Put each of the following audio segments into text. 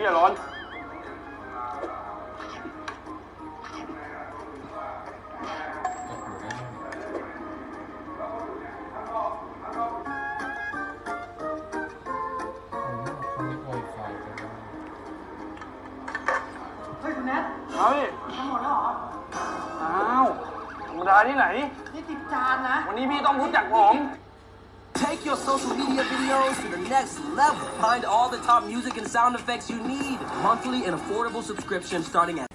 พี่อย่าร้อน เฮ้ยคุณแนทเอาพี่ทำหมดแล้วเหรอ อ้าวธรรมดาที่ไหน นี่สิบจานนะ วันนี้พี่ต้องรู้จักผม Take your social media videos to the next level. Find all the top music and sound effects you need. Monthly and affordable subscription starting at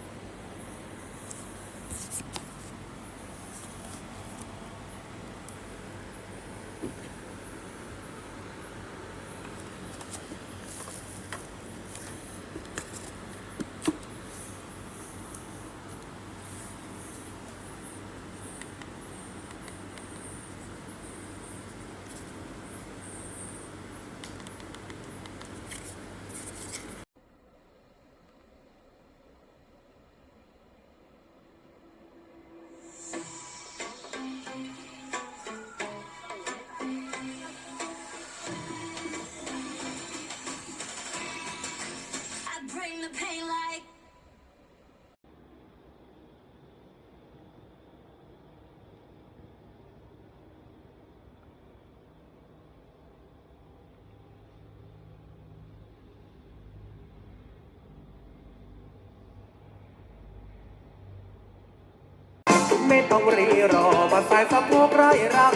ไม่ต้องรีรอมาใส่สะโพกไร้รัง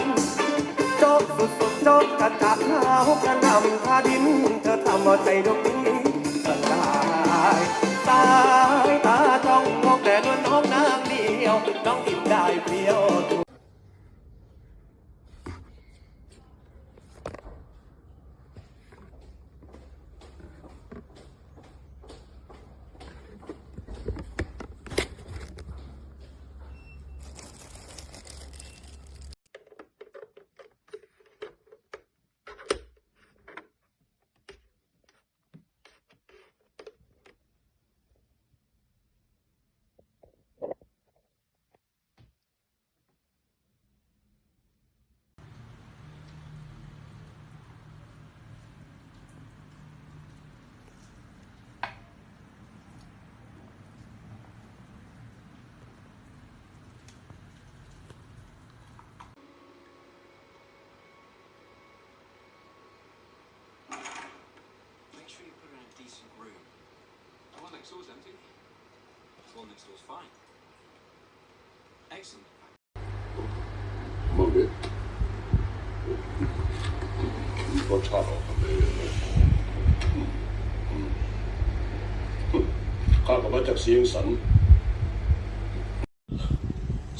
โจกสุดสุดๆโจกกระจักหาวกระนำท่าดิน เธอทำเอาใจดวงนี้ละลายตายตาจ้องมองแต่นวลน้องนางเดียว น้องอิ่มได้เปรี้ยว next door's empty. The one next door's fine. Excellent. Move it. รสชาติออกทะเลนะอืมอืมข้าก็มาจากเสียงสัน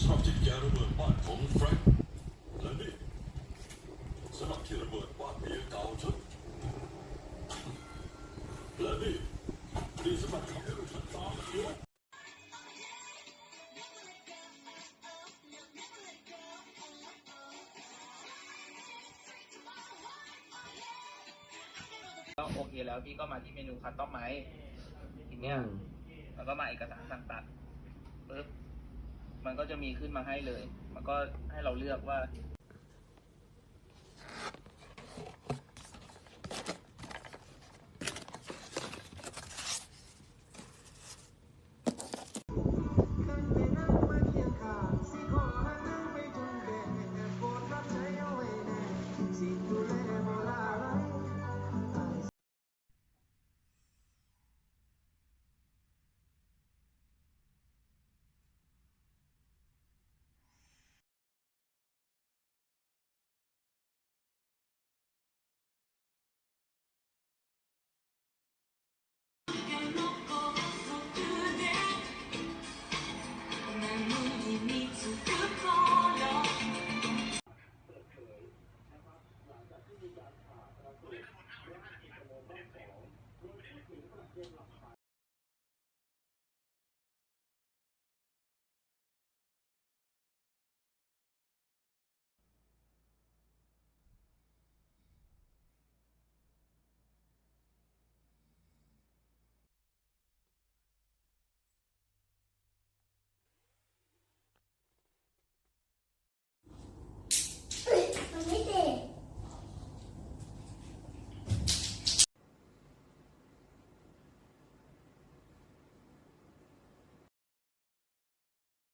ชอบที่แกระเบิดบ้านของแฟรงค์และนี่สำหรับที่ระเบิดบ้านเมียเก่าฉันและนี่นี่สำหรับทำให้ลู กฉันตาเขียวก็โอเคแล้วพี่ก็มาที่เมนูคัสตอมไมทีเนี้ยแล้วก็มาเอกสารสั่งตัดปึ๊บมันก็จะมีขึ้นมาให้เลย มันก็ให้เราเลือกว่า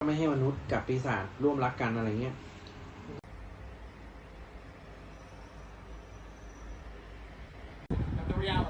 ไม่ให้มนุษย์กับปีศาจร่วมรักกันอะไรเงี้ยยาว